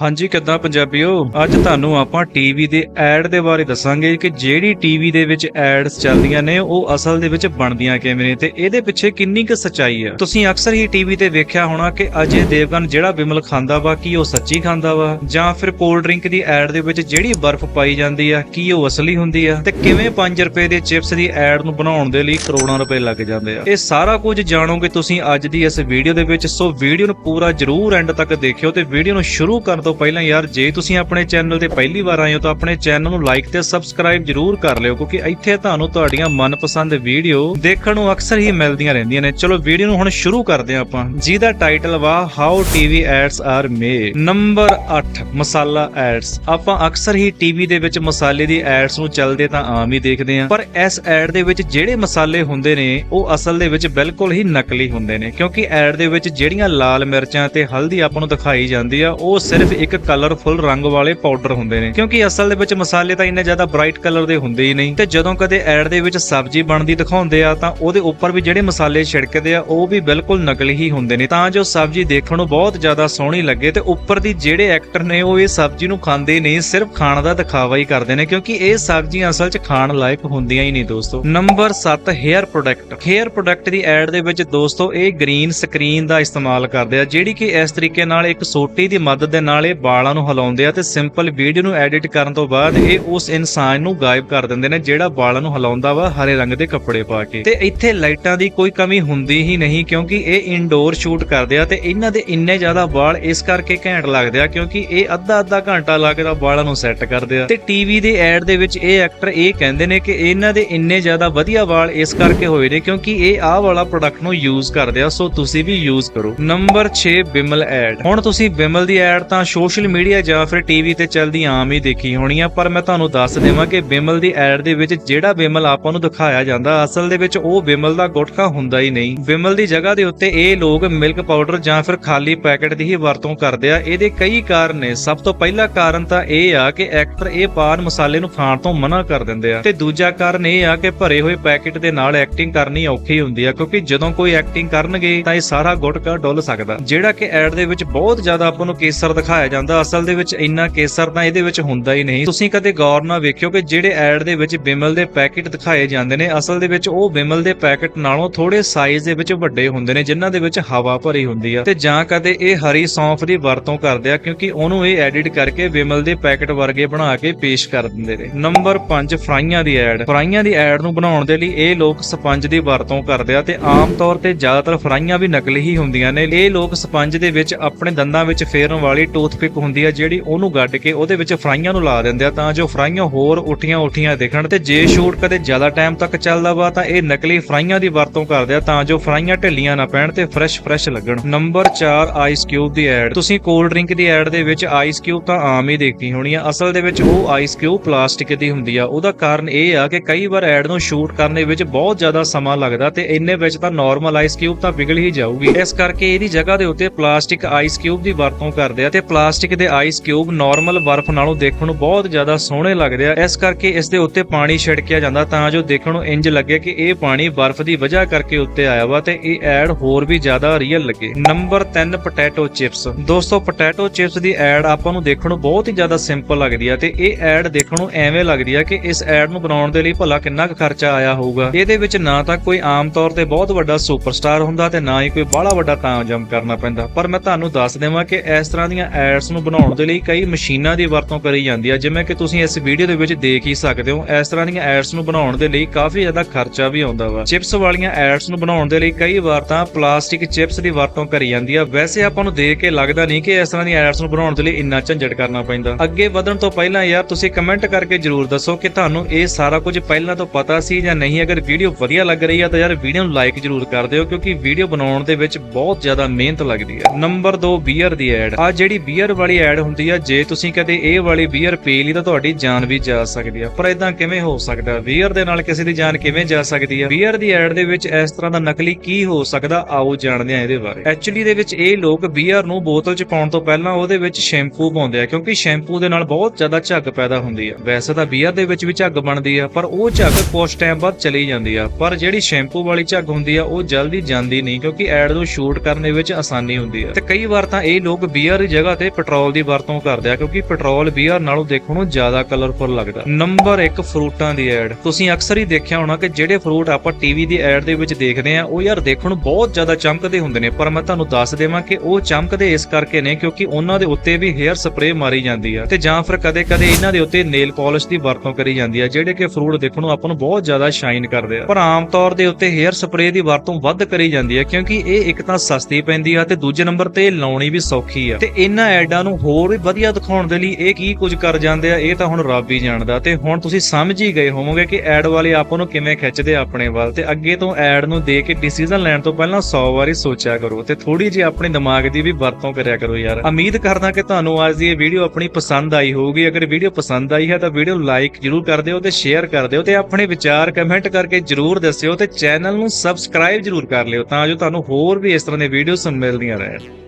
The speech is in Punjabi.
ਹਾਂਜੀ, ਕਿੱਦਾਂ ਪੰਜਾਬੀਓ? ਅੱਜ ਤੁਹਾਨੂੰ ਆਪਾਂ ਟੀਵੀ ਦੇ ਐਡ ਦੇ ਬਾਰੇ ਦੱਸਾਂਗੇ ਕਿ ਜਿਹੜੀ ਟੀਵੀ ਦੇ ਵਿੱਚ ਐਡਸ ਚੱਲਦੀਆਂ ਨੇ, ਉਹ ਅਸਲ ਦੇ ਵਿੱਚ ਬਣਦੀਆਂ ਕਿਵੇਂ ਨੇ ਤੇ ਇਹਦੇ ਪਿੱਛੇ ਕਿੰਨੀ ਕੁ ਸੱਚਾਈ ਆ। ਤੁਸੀਂ ਅਕਸਰ ਹੀ ਟੀਵੀ ਤੇ ਵੇਖਿਆ ਹੋਣਾ ਕਿ ਅਜੇ ਦੇਵਗਨ ਜਿਹੜਾ ਬਿਮਲ ਖਾਂਦਾ ਵਾ, ਕੀ ਉਹ ਸੱਚੀ ਖਾਂਦਾ ਵਾ? ਜਾਂ ਫਿਰ ਕੋਲਡ ਡਰਿੰਕ ਦੀ ਐਡ ਦੇ ਵਿੱਚ ਜਿਹੜੀ ਬਰਫ਼ ਪਾਈ ਜਾਂਦੀ ਆ, ਕੀ ਉਹ ਅਸਲੀ ਹੁੰਦੀ ਆ? ਤੇ ਕਿਵੇਂ 5 ਰੁਪਏ ਦੇ ਚਿਪਸ ਦੀ ਐਡ ਨੂੰ ਬਣਾਉਣ ਦੇ ਲਈ ਕਰੋੜਾਂ ਰੁਪਏ ਲੱਗ ਜਾਂਦੇ ਆ? ਇਹ ਸਾਰਾ ਕੁਝ ਜਾਣੋਗੇ ਤੁਸੀਂ ਅੱਜ ਦੀ ਇਸ ਵੀਡੀਓ ਦੇ ਵਿੱਚ, ਸੋ ਵੀਡੀਓ ਨੂੰ ਪੂਰਾ ਜਰੂਰ ਐਂਡ ਤੱਕ ਦੇਖਿਓ ਤੇ ਵੀਡੀਓ ਨੂੰ ਸ਼ੁਰੂ ਕਰਨ ਤੋਂ ਪਹਿਲਾਂ ਯਾਰ, ਜੇ ਤੁਸੀਂ ਆਪਣੇ ਚੈਨਲ ਤੇ ਪਹਿਲੀ ਵਾਰ ਆਏ ਹੋ ਤਾਂ ਆਪਣੇ ਚੈਨਲ ਨੂੰ ਲਾਈਕ ਤੇ ਸਬਸਕ੍ਰਾਈਬ ਜਰੂਰ ਕਰ ਲਿਓ, ਕਿਉਂਕਿ ਇੱਥੇ ਤੁਹਾਨੂੰ ਤੁਹਾਡੀਆਂ ਮਨਪਸੰਦ ਵੀਡੀਓ ਦੇਖਣ ਨੂੰ ਅਕਸਰ ਹੀ ਮਿਲਦੀਆਂ ਰਹਿੰਦੀਆਂ ਨੇ। ਚਲੋ ਵੀਡੀਓ ਨੂੰ ਹੁਣ ਸ਼ੁਰੂ ਕਰਦੇ ਹਾਂ ਆਪਾਂ। ਜਿਹਦਾ ਟਾਈਟਲ ਵਾ how TV ads are made number 8 masala ads ਆਪਾਂ ਅਕਸਰ ਹੀ ਟੀਵੀ ਦੇ ਵਿੱਚ ਮਸਾਲੇ ਦੀ ਐਡਸ ਨੂੰ ਚੱਲਦੇ ਤਾਂ ਆਮ ਹੀ ਦੇਖਦੇ ਹਾਂ, ਪਰ ਇਸ ਐਡ ਦੇ ਵਿੱਚ ਜਿਹੜੇ ਮਸਾਲੇ ਹੁੰਦੇ ਨੇ, ਉਹ ਅਸਲ ਦੇ ਵਿੱਚ ਬਿਲਕੁਲ ਹੀ ਨਕਲੀ ਹੁੰਦੇ ਨੇ, ਕਿਉਂਕਿ ਐਡ ਦੇ ਵਿੱਚ ਜਿਹੜੀਆਂ ਲਾਲ ਮਿਰਚਾਂ ਤੇ ਹਲਦੀ ਆਪਾਂ ਨੂੰ ਦਿਖਾਈ ਜਾਂਦੀ ਆ, ਉਹ ਸਿਰਫ ਇੱਕ ਕਲਰਫੁਲ ਰੰਗ ਵਾਲੇ ਪਾਊਡਰ ਹੁੰਦੇ ਨੇ। ਕਿਉਂਕਿ ਅਸਲ ਦੇ ਵਿੱਚ ਮਸਾਲੇ ਤਾਂ ਇੰਨੇ ਜ਼ਿਆਦਾ ਬ੍ਰਾਈਟ ਕਲਰ ਦੇ ਹੁੰਦੇ ਹੀ ਨਹੀਂ। ਤੇ ਜਦੋਂ ਕਦੇ ਐਡ ਦੇ ਵਿੱਚ ਸਬਜ਼ੀ ਬਣਦੀ ਦਿਖਾਉਂਦੇ ਆ, ਤਾਂ ਉਹਦੇ ਉੱਪਰ ਵੀ ਜਿਹੜੇ ਮਸਾਲੇ ਛਿੜਕਦੇ ਆ, ਉਹ ਵੀ ਬਿਲਕੁਲ ਨਕਲੀ ਹੀ ਹੁੰਦੇ ਨੇ। ਤਾਂ ਜੋ ਸਬਜ਼ੀ ਦੇਖਣ ਨੂੰ ਬਹੁਤ ਜ਼ਿਆਦਾ ਸੋਹਣੀ ਲੱਗੇ ਤੇ ਉੱਪਰ ਦੀ ਜਿਹੜੇ ਐਕਟਰ ਨੇ, ਉਹ ਇਹ ਸਬਜ਼ੀ ਨੂੰ ਖਾਂਦੇ ਨਹੀਂ, ਸਿਰਫ ਖਾਣ ਦਾ ਦਿਖਾਵਾ ਹੀ ਕਰਦੇ ਨੇ। ਕਿਉਂਕਿ ਇਹ ਸਬਜ਼ੀਆਂ ਅਸਲ 'ਚ ਖਾਣ ਲਾਇਕ ਹੁੰਦੀਆਂ ਹੀ ਨਹੀਂ ਦੋਸਤੋ। Number 7 hair product hair product ਦੀ ਐਡ ਦੇ ਵਿੱਚ ਦੋਸਤੋ, ਇਹ ਗ੍ਰੀਨ ਸਕਰੀਨ ਦਾ ਇਸਤੇਮਾਲ ਕਰਦੇ ਆ, ਜਿਹੜੀ ਕਿ ਇਸ ਤਰੀਕੇ ਨਾਲ ਇੱਕ ਸੋਟੀ ਦੀ ਮਦਦ ਦੇ ਨਾਲ ਇਹ ਵਾਲਾਂ ਨੂੰ ਹਿਲਾਉਂਦੇ ਆ ਤੇ ਸਿੰਪਲ ਵੀਡੀਓ ਨੂੰ ਐਡਿਟ ਕਰਨ ਤੋਂ ਬਾਅਦ ਇਹ ਉਸ ਇਨਸਾਨ ਨੂੰ ਗਾਇਬ ਕਰ ਦਿੰਦੇ ਨੇ ਜਿਹੜਾ ਵਾਲਾਂ ਨੂੰ ਹਿਲਾਉਂਦਾ ਵਾ ਹਰੇ ਰੰਗ ਦੇ ਕੱਪੜੇ ਪਾ ਕੇ। ਤੇ ਇੱਥੇ ਲਾਈਟਾਂ ਦੀ ਕੋਈ ਕਮੀ ਹੁੰਦੀ ਹੀ ਨਹੀਂ ਕਿਉਂਕਿ ਇਹ ਇਨਡੋਰ ਸ਼ੂਟ ਕਰਦੇ ਆ ਤੇ ਇਹਨਾਂ ਦੇ ਇੰਨੇ ਜ਼ਿਆਦਾ ਵਾਲ ਇਸ ਕਰਕੇ ਘੈਂਟ ਲੱਗਦੇ ਆ ਕਿਉਂਕਿ ਇਹ ਅੱਧਾ ਅੱਧਾ ਘੰਟਾ ਲਾ ਕੇ ਤਾਂ ਵਾਲਾਂ ਨੂੰ ਸੈੱਟ ਕਰਦੇ ਆ। ਤੇ ਟੀਵੀ ਦੇ ਐਡ ਦੇ ਵਿੱਚ ਇਹ ਐਕਟਰ ਇਹ ਕਹਿੰਦੇ ਨੇ ਕਿ ਇਹਨਾਂ ਦੇ ਇੰਨੇ ਜ਼ਿਆਦਾ ਵਧੀਆ ਵਾਲ ਇਸ ਕਰਕੇ ਹੋਏ ਨੇ ਕਿਉਂਕਿ ਇਹ ਆਹ ਵਾਲਾ ਪ੍ਰੋਡਕਟ ਨੂੰ ਯੂਜ਼ ਕਰਦੇ ਆ, ਸੋ ਤੁਸੀਂ ਵੀ ਯੂਜ਼ ਕਰੋ। ਨੰਬਰ 6 ਬਿਮਲ ਐਡ ਹੁਣ ਤੁਸੀਂ ਬਿਮਲ ਦੀ ਐਡ ਤਾਂ ਸੋਸ਼ਲ ਮੀਡੀਆ ਜਾਂ ਫਿਰ ਟੀਵੀ ਤੇ ਚੱਲਦੀ ਆਮ ਹੀ ਦੇਖੀ ਹੋਣੀ ਆ, ਪਰ ਮੈਂ ਤੁਹਾਨੂੰ ਦੱਸ ਦੇਵਾਂ ਕਿ ਬਿਮਲ ਦੀ ਐਡ ਦੇ ਵਿੱਚ ਜਿਹੜਾ ਬਿਮਲ ਆਪਾਂ ਨੂੰ ਦਿਖਾਇਆ ਜਾਂਦਾ, ਅਸਲ ਦੇ ਵਿੱਚ ਉਹ ਬਿਮਲ ਦਾ ਗੁਟਕਾ ਹੁੰਦਾ ਹੀ ਨਹੀਂ। ਬਿਮਲ ਦੀ ਜਗ੍ਹਾ ਦੇ ਉੱਤੇ ਇਹ ਲੋਕ ਮਿਲਕ ਪਾਊਡਰ ਜਾਂ ਫਿਰ ਖਾਲੀ ਪੈਕੇਟ ਦੀ ਹੀ ਵਰਤੋਂ ਕਰਦੇ ਆ। ਇਹਦੇ ਕਈ ਕਾਰਨ ਨੇ। ਸਭ ਤੋਂ ਪਹਿਲਾ ਕਾਰਨ ਤਾਂ ਇਹ ਆ ਕਿ ਐਕਟਰ ਇਹ ਪਾਨ ਮਸਾਲੇ ਨੂੰ ਖਾਣ ਤੋਂ ਮਨਾ ਕਰ ਦਿੰਦੇ ਆ। ਤੇ ਦੂਜਾ ਕਾਰਨ ਇਹ ਆ ਕਿ ਭਰੇ ਹੋਏ ਪੈਕੇਟ ਦੇ ਨਾਲ ਐਕਟਿੰਗ ਕਰਨੀ ਔਖੀ ਹੁੰਦੀ ਆ, ਕਿਉਂਕਿ ਜਦੋਂ ਕੋਈ ਐਕਟਿੰਗ ਕਰਨਗੇ ਤਾਂ ਇਹ ਸਾਰਾ ਗੁਟਕਾ ਡੁੱਲ ਸਕਦਾ। ਜਿਹੜਾ ਕਿ ਐਡ ਦੇ ਵਿੱਚ ਬਹੁਤ ਜ਼ਿਆਦਾ ਆਪਾਂ ਨੂੰ ਕੇਸਰ ਦਿਖਾਇਆ ਜਾਂਦਾ, ਅਸਲ ਦੇ ਵਿੱਚ ਇੰਨਾ ਕੇਸਰ ਤਾਂ ਇਹਦੇ ਵਿੱਚ ਹੁੰਦਾ ਹੀ ਨਹੀਂ। ਤੁਸੀਂ ਕਦੇ ਗੌਰ ਨਾਲ ਵੇਖਿਓ ਕਿ ਜਿਹੜੇ ਐਡ ਦੇ ਵਿੱਚ ਬਿਮਲ ਦੇ ਪੈਕੇਟ ਦਿਖਾਏ ਜਾਂਦੇ ਨੇ, ਅਸਲ ਦੇ ਵਿੱਚ ਉਹ ਬਿਮਲ ਦੇ ਪੈਕੇਟ ਨਾਲੋਂ ਥੋੜੇ ਸਾਈਜ਼ ਦੇ ਵਿੱਚ ਵੱਡੇ ਹੁੰਦੇ ਨੇ, ਜਿਨ੍ਹਾਂ ਦੇ ਵਿੱਚ ਹਵਾ ਭਰੀ ਹੁੰਦੀ ਆ। ਤੇ ਜਾਂ ਕਦੇ ਇਹ ਹਰੀ ਸੌਂਫ ਦੀ ਵਰਤੋਂ ਕਰਦੇ ਆ, ਕਿਉਂਕਿ ਉਹਨੂੰ ਇਹ ਐਡਿਟ ਕਰਕੇ ਬਿਮਲ ਦੇ ਪੈਕੇਟ ਵਰਗੇ ਬਣਾ ਕੇ ਪੇਸ਼ ਕਰ ਦਿੰਦੇ ਨੇ। ਨੰਬਰ 5 ਫਰਾਈਆਂ ਦੀ ਐਡ। ਫਰਾਈਆਂ ਦੀ ਐਡ ਨੂੰ ਬਣਾਉਣ ਦੇ ਲਈ ਇਹ ਲੋਕ ਸਪੰਜ ਦੀ ਵਰਤੋਂ ਕਰਦੇ ਆ, ਤੇ ਆਮ ਤੌਰ ਤੇ ਜ਼ਿਆਦਾਤਰ ਫਰਾਈਆਂ ਵੀ ਨਕਲੀ ਹੀ ਹੁੰਦੀਆਂ ਨੇ। ਇਹ ਲੋਕ ਸਪੰਜ ਦੇ ਵਿੱਚ ਆਪਣੇ ਦੰਦਾਂ ਵਿੱਚ ਫੇਰਨ ਵਾਲੀ ਟੂਥ ਟੂਥਪਿਕ ਹੁੰਦੀ ਆ ਜਿਹੜੀ ਉਹਨੂੰ ਗੱਡ ਕੇ ਉਹਦੇ ਵਿੱਚ ਫਰਾਈਆਂ ਨੂੰ ਲਾ ਦਿੰਦੇ ਆ ਤਾਂ ਜੋ ਫਰਾਈਆਂ ਹੋਰ ਉਠੀਆਂ ਉਠੀਆਂ ਦਿਖਣ ਤੇ ਜੇ ਸ਼ੂਟ ਕਦੇ ਜ਼ਿਆਦਾ ਟਾਈਮ ਤੱਕ ਚੱਲਦਾ ਵਾ ਤਾਂ ਇਹ ਨਕਲੀ ਫਰਾਈਆਂ ਦੀ ਵਰਤੋਂ ਕਰਦੇ ਆ ਤਾਂ ਜੋ ਫਰਾਈਆਂ ਢਿੱਲੀਆਂ ਨਾ ਪੈਣ ਤੇ ਫਰੈਸ਼ ਫਰੈਸ਼ ਲੱਗਣ। ਨੰਬਰ 4 ਆਈਸ ਕਿਊਬ ਦੀ ਐਡ ਤੁਸੀਂ ਕੋਲਡ ਡਰਿੰਕ ਦੀ ਐਡ ਦੇ ਵਿੱਚ ਆਈਸ ਕਿਊਬ ਤਾਂ ਆਮ ਹੀ ਦੇਖੀ ਹੋਣੀ ਆ। ਅਸਲ ਦੇ ਵਿੱਚ ਉਹ ਆਈਸ ਕਿਊਬ ਪਲਾਸਟਿਕ ਦੀ ਹੁੰਦੀ ਆ। ਉਹਦਾ ਕਾਰਨ ਇਹ ਆ ਕਿ ਕਈ ਵਾਰ ਐਡ ਨੂੰ ਸ਼ੂਟ ਕਰਨ ਵਿੱਚ ਬਹੁਤ ਜ਼ਿਆਦਾ ਸਮਾਂ ਲੱਗਦਾ ਤੇ ਇੰਨੇ ਵਿੱਚ ਤਾਂ ਨਾਰਮਲ ਆਈਸ ਕਿਊਬ ਤਾਂ ਪਿਘਲ ਹੀ ਜਾਊਗੀ। ਇਸ ਕਰਕੇ ਇਹਦੀ ਜਗ੍ਹਾ ਦੇ ਉੱਤੇ ਪਲਾਸਟਿਕ ਆਈਸ ਕਿਊਬ ਦੀ ਵਰਤੋਂ ਕਰਦੇ ਆ ਤੇ ਪਲਾਸਟਿਕ ਪਲਾਸਟਿਕ ਦੇ ਆਈਸ ਕਿਊਬ ਨਾਰਮਲ ਬਰਫ਼ ਨਾਲੋਂ ਦੇਖਣ ਨੂੰ ਬਹੁਤ ਜ਼ਿਆਦਾ ਸੋਹਣੇ ਲੱਗਦੇ ਆ। ਇਸ ਕਰਕੇ ਇਸ ਦੇ ਉੱਤੇ ਪਾਣੀ ਛਿੜਕਿਆ ਜਾਂਦਾ ਤਾਂ ਜੋ ਦੇਖਣ ਨੂੰ ਇੰਜ ਲੱਗੇ ਕਿ ਇਹ ਪਾਣੀ ਬਰਫ਼ ਦੀ ਵਜ੍ਹਾ ਕਰਕੇ ਉੱਤੇ ਆਇਆ ਵਾ ਤੇ ਇਹ ਐਡ ਹੋਰ ਵੀ ਜ਼ਿਆਦਾ ਰੀਅਲ ਲੱਗੇ। Number 3 potato chips. ਦੋਸਤੋ, ਪੋਟੈਟੋ ਚਿਪਸ ਦੀ ਐਡ ਆਪਾਂ ਨੂੰ ਦੇਖਣ ਨੂੰ ਬਹੁਤ ਹੀ ਜ਼ਿਆਦਾ ਸਿੰਪਲ ਲੱਗਦੀ ਆ ਤੇ ਇਹ ਐਡ ਦੇਖਣ ਨੂੰ ਐਵੇਂ ਲੱਗਦੀ ਆ ਕਿ ਇਸ ਐਡ ਨੂੰ ਬਣਾਉਣ ਦੇ ਲਈ ਭਲਾ ਕਿੰਨਾ ਕੁ ਖਰਚਾ ਆਇਆ ਹੋਊਗਾ। ਇਹਦੇ ਵਿੱਚ ਨਾ ਤਾਂ ਕੋਈ ਆਮ ਤੌਰ ਤੇ ਬਹੁਤ ਵੱਡਾ ਸੁਪਰਸਟਾਰ ਹੁੰਦਾ ਤੇ ਨਾ ਹੀ ਕੋਈ ਬਾਹਲਾ ਵੱਡਾ ਤਾਮਝਾਮ ਕਰਨਾ ਪੈਂਦਾ। ਪਰ ਮੈਂ ਤੁਹਾਨੂੰ ਦੱਸ ਦੇਵਾਂ ਕਿ ਇਸ ਤਰ੍ਹਾਂ ਦੀਆਂ ਐਡ ਐਡਸ ਨੂੰ ਬਣਾਉਣ ਦੇ ਲਈ ਕਈ ਮਸ਼ੀਨਾਂ ਦੀ ਵਰਤੋਂ ਕਰੀ ਜਾਂਦੀ ਹੈ ਜਿਵੇਂ ਕਿ ਤੁਸੀਂ ਇਸ ਵੀਡੀਓ ਦੇ ਵਿੱਚ ਦੇਖ ਹੀ ਸਕਦੇ ਹੋ, ਇਸ ਤਰ੍ਹਾਂ ਦੀਆਂ ਐਡਸ ਨੂੰ ਬਣਾਉਣ ਦੇ ਲਈ ਕਾਫੀ ਜ਼ਿਆਦਾ ਖਰਚਾ ਵੀ ਆਉਂਦਾ ਵਾ। ਚਿਪਸ ਵਾਲੀਆਂ ਐਡਸ ਨੂੰ ਬਣਾਉਣ ਦੇ ਲਈ ਕਈ ਵਾਰ ਤਾਂ ਪਲਾਸਟਿਕ ਚਿਪਸ ਦੀ ਵਰਤੋਂ ਕਰੀ ਜਾਂਦੀ ਆ। ਵੈਸੇ ਆਪਾਂ ਨੂੰ ਦੇਖ ਕੇ ਲੱਗਦਾ ਨਹੀਂ ਕਿ ਇਸ ਤਰ੍ਹਾਂ ਦੀਆਂ ਐਡਸ ਨੂੰ ਬਣਾਉਣ ਦੇ ਲਈ ਇੰਨਾ ਝੰਜਟ ਕਰਨਾ ਪੈਂਦਾ। ਅੱਗੇ ਵਧਣ ਤੋਂ ਪਹਿਲਾਂ ਯਾਰ, ਤੁਸੀਂ ਕਮੈਂਟ ਕਰਕੇ ਜਰੂਰ ਦੱਸੋ ਕਿ ਤੁਹਾਨੂੰ ਇਹ ਸਾਰਾ ਕੁਝ ਪਹਿਲਾਂ ਤੋਂ ਪਤਾ ਸੀ ਜਾਂ ਨਹੀਂ। ਅਗਰ ਵੀਡੀਓ ਵਧੀਆ ਲੱਗ ਰਹੀ ਆ ਤਾਂ ਯਾਰ ਵੀਡੀਓ ਨੂੰ ਲਾਈਕ ਜਰੂਰ ਕਰ ਦਿਓ, ਕਿਉਂਕਿ ਵੀਡੀਓ ਬਣਾਉਣ ਦੇ ਵਿੱਚ ਬਹੁਤ ਜ਼ਿਆਦਾ ਮਿਹਨਤ ਲੱਗਦੀ ਹੈ ਨੰਬਰ 2 ਬੀਅਰ ਦੀ ਐਡ। ਆ ਜਿਹੜੀ ਬੀਅਰ ਵਾਲੀ ਐਡ ਹੁੰਦੀ ਆ, ਜੇ ਤੁਸੀਂ ਕਦੇ ਇਹ ਵਾਲੀ ਬੀਅਰ ਪੀ ਲਈ ਤਾਂ ਤੁਹਾਡੀ ਜਾਨ ਵੀ ਜਾ ਸਕਦੀ ਆ। ਪਰ ਇਦਾਂ ਕਿਵੇਂ ਹੋ ਸਕਦਾ? ਬੀਅਰ ਦੇ ਨਾਲ ਕਿਸੇ ਦੀ ਜਾਨ ਕਿਵੇਂ ਜਾ ਸਕਦੀ ਆ? ਬੀਅਰ ਦੀ ਐਡ ਦੇ ਵਿੱਚ ਇਸ ਤਰ੍ਹਾਂ ਦਾ ਨਕਲੀ ਕੀ ਹੋ ਸਕਦਾ? ਆਓ ਜਾਣਦੇ ਆ ਇਹਦੇ ਬਾਰੇ। ਐਕਚੁਅਲੀ ਦੇ ਵਿੱਚ ਇਹ ਲੋਕ ਬੀਅਰ ਨੂੰ ਬੋਤਲ 'ਚ ਪਾਉਣ ਤੋਂ ਪਹਿਲਾਂ ਉਹਦੇ ਵਿੱਚ ਸ਼ੈਂਪੂ ਪਾਉਂਦੇ ਆ, ਕਿਉਂਕਿ ਸ਼ੈਂਪੂ ਦੇ ਨਾਲ ਬਹੁਤ ਜ਼ਿਆਦਾ ਝੱਗ ਪੈਦਾ ਹੁੰਦੀ ਆ। ਵੈਸੇ ਤਾਂ ਬੀਅਰ ਦੇ ਵਿੱਚ ਵੀ ਝੱਗ ਬਣਦੀ ਆ, ਪਰ ਉਹ ਝੱਗ ਕੁਝ ਟਾਈਮ ਬਾਅਦ ਚਲੀ ਜਾਂਦੀ ਆ। ਪਰ ਜਿਹੜੀ ਸ਼ੈਂਪੂ ਵਾਲੀ ਝੱਗ ਹੁੰਦੀ ਆ, ਉਹ ਜਲਦੀ ਜਾਂਦੀ ਨਹੀਂ, ਕਿਉਂਕਿ ਐਡ ਨੂੰ ਸ਼ੂਟ ਕਰਨ ਦੇ ਵਿੱਚ ਆਸਾਨੀ ਹੁੰਦੀ ਆ। ਤੇ ਕਈ ਵਾਰ ਤਾਂ ਇਹ ਲੋਕ ਬੀਅਰ ਦੀ ਜਗ੍ਹਾ ਤੇ ਤੇ ਪੈਟਰੋਲ ਦੀ ਵਰਤੋਂ ਕਰਦੇ ਆ, ਕਿਉਂਕਿ ਪੈਟਰੋਲ ਬੀਅਰ ਨਾਲੋਂ ਦੇਖਣ ਨੂੰ ਜ਼ਿਆਦਾ ਕਲਰਫੁਲ ਲੱਗਦਾ। ਨੰਬਰ 1 ਫਰੂਟਾਂ ਦੀ ਐਡ ਤੁਸੀਂ ਅਕਸਰ ਹੀ ਦੇਖਿਆ ਹੋਣਾ ਕਿ ਜਿਹੜੇ ਫਰੂਟ ਆਪਾਂ ਟੀਵੀ ਦੀ ਐਡ ਦੇ ਵਿੱਚ ਦੇਖਦੇ ਆ, ਉਹ ਯਾਰ ਦੇਖਣ ਨੂੰ ਬਹੁਤ ਜ਼ਿਆਦਾ ਚਮਕਦੇ ਹੁੰਦੇ ਨੇ, ਪਰ ਮੈਂ ਤੁਹਾਨੂੰ ਦੱਸ ਦੇਵਾਂ ਕਿ ਉਹ ਚਮਕਦੇ ਇਸ ਕਰਕੇ ਨੇ ਕਿਉਂਕਿ ਉਹਨਾਂ ਦੇ ਉੱਤੇ ਵੀ ਹੇਅਰ ਸਪਰੇਅ ਮਾਰੀ ਜਾਂਦੀ ਆ, ਤੇ ਜਾਂ ਫਿਰ ਕਦੇ-ਕਦੇ ਇਹਨਾਂ ਦੇ ਉੱਤੇ ਨੇਲ ਪਾਲਿਸ਼ ਦੀ ਵਰਤੋਂ ਕਰੀ ਜਾਂਦੀ ਆ, ਜਿਹੜੇ ਕਿ ਫਰੂਟ ਦੇਖਣ ਨੂੰ ਆਪਾਂ ਨੂੰ ਬਹੁਤ ਜ਼ਿਆਦਾ ਸ਼ਾਈਨ ਕਰਦੇ ਆ। ਪਰ ਆਮ ਤੌਰ ਦੇ ਉੱਤੇ ਹੇਅਰ ਸਪਰੇ ਦੀ ਵਰਤੋਂ ਵੱਧ ਕਰੀ ਜਾਂਦੀ ਆ, ਕਿਉਂਕਿ ਇਹ ਇੱਕ ਤਾਂ ਸਸਤੀ ਪੈਂਦੀ ਆ, ਤੇ ਦੂਜੇ ਨੰਬਰ ਤੇ ਲਾਉਣੀ ਵੀ ਸੌਖੀ ਆ। ਤੇ ਇਹਨਾਂ ਐਡਾਂ ਨੂੰ ਹੋਰ ਵੀ ਵਧੀਆ ਦਿਖਾਉਣ ਦੇ ਲਈ ਇਹ ਕੀ ਕੁਝ ਕਰ ਜਾਂਦੇ ਆ, ਇਹ ਤਾਂ ਹੁਣ ਰੱਬ ਹੀ ਜਾਣਦਾ। ਤੇ ਹੁਣ ਤੁਸੀਂ ਸਮਝ ਹੀ ਗਏ ਹੋਵੋਗੇ ਕਿ ਐਡ ਵਾਲੇ ਆਪਾਂ ਨੂੰ ਕਿਵੇਂ ਖਿੱਚਦੇ ਆਪਣੇ ਵੱਲ। ਤੇ ਅੱਗੇ ਤੋਂ ਐਡ ਨੂੰ ਦੇ ਕੇ ਡਿਸੀਜਨ ਲੈਣ ਤੋਂ ਪਹਿਲਾਂ 100 ਵਾਰੀ ਸੋਚਿਆ ਕਰੋ। ਤੇ ਥੋੜੀ ਜਿਹੀ ਆਪਣੇ ਦਿਮਾਗ ਦੀ ਵੀ ਵਰਤੋਂ ਕਰਿਆ ਕਰੋ ਯਾਰ। ਉਮੀਦ ਕਰਦਾ ਕਿ ਤੁਹਾਨੂੰ ਅੱਜ ਦੀ ਇਹ ਵੀਡੀਓ ਆਪਣੀ ਪਸੰਦ ਆਈ ਹੋਊਗੀ। ਅਗਰ ਵੀਡੀਓ ਪਸੰਦ ਆਈ ਹੈ ਤਾਂ ਵੀਡੀਓ ਲਾਈਕ ਜਰੂਰ ਕਰ ਦਿਓ ਤੇ ਸ਼ੇਅਰ ਕਰ ਦਿਓ ਤੇ ਆਪਣੇ ਵਿਚਾਰ ਕਮੈਂਟ ਕਰਕੇ ਜਰੂਰ ਦੱਸਿਓ ਤੇ ਚੈਨਲ ਨੂੰ ਸਬਸਕ੍ਰਾਈਬ ਜਰੂਰ ਕਰ ਲਿਓ ਤਾਂ ਜੋ ਤੁਹਾਨੂੰ ਹੋਰ ਵੀ ਇਸ ਤਰ੍ਹਾਂ ਦੀਆਂ ਵੀਡੀਓਜ਼ ਮਿਲਦੀਆਂ ਰਹਿਣ।